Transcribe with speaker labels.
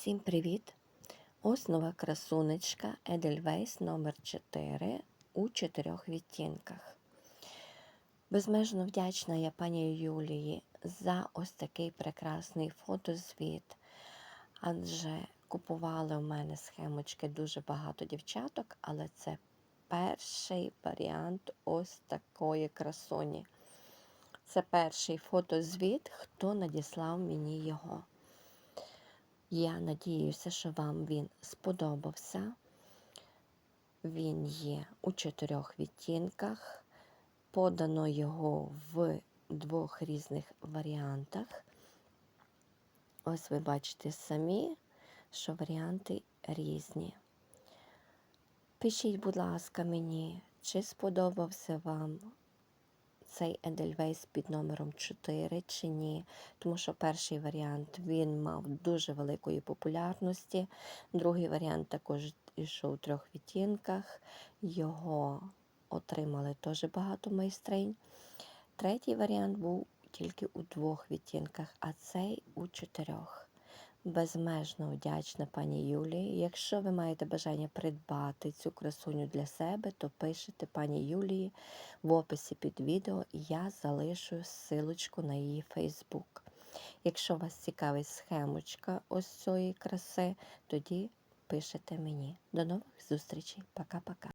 Speaker 1: Всім привіт! Ось нова красунечка Edelweiss номер 4 у чотирьох відтінках. Безмежно вдячна я пані Юлії за ось такий прекрасний фотозвіт, адже купували у мене схемочки дуже багато дівчаток, але це перший варіант ось такої красуні. Це перший фотозвіт, хто надіслав мені його. Я надіюся, що вам він сподобався. Він є у чотирьох відтінках. Подано його в двох різних варіантах. Ось ви бачите самі, що варіанти різні. Пишіть, будь ласка, мені, чи сподобався вам цей Edelweiss під номером 4 чи ні, тому що перший варіант він мав дуже великої популярності. Другий варіант також йшов у трьох відтінках. Його отримали теж багато майстринь. Третій варіант був тільки у двох відтінках, а цей у чотирьох. Безмежно вдячна пані Юлії. Якщо ви маєте бажання придбати цю красуню для себе, то пишете пані Юлії в описі під відео, і я залишу ссылочку на її Фейсбук. Якщо вас цікавить схемочка ось цієї краси, тоді пишете мені. До нових зустрічей. Пока-пока.